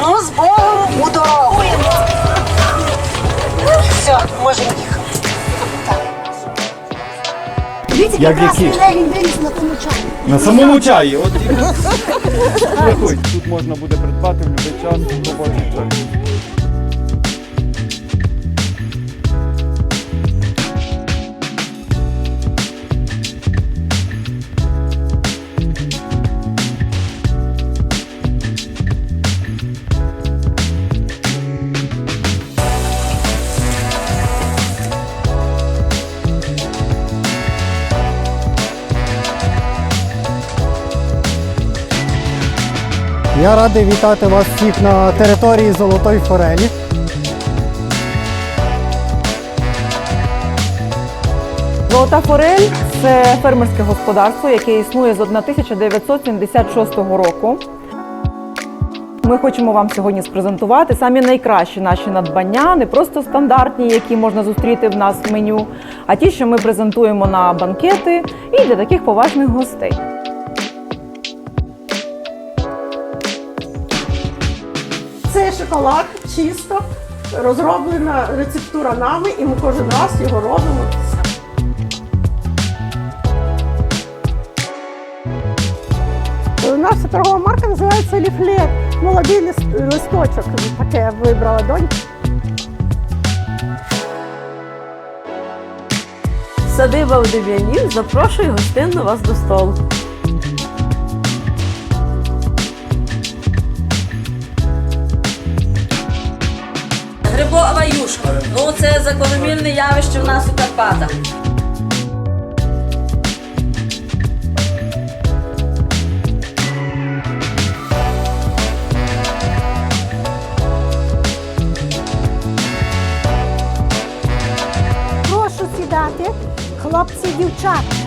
Ну, з Богом у дорогу. Все, можемо їхати. Дивіться, Як які? На тому чаї. На самому чаї. От і- тут можна буде придбати в будь-який час. Я радий вітати вас всіх на території Золотої Форелі. Золота форель це фермерське господарство, яке існує з 1976 року. Ми хочемо вам сьогодні спрезентувати самі найкращі наші надбання, не просто стандартні, які можна зустріти в нас в меню, а ті, що ми презентуємо на банкети і для таких поважних гостей. Це шоколад чисто розроблена рецептура нами, і ми кожен раз його робимо. Наша торгова марка називається Ліфлет. Молодий лист- листочок. Таке вибрала донька. Садиба в Дем'янів запрошує гостинно вас до столу. Грибова юшка. Ну це закономірне явище в нас у Карпатах. Прошу сідати, хлопці, дівчата.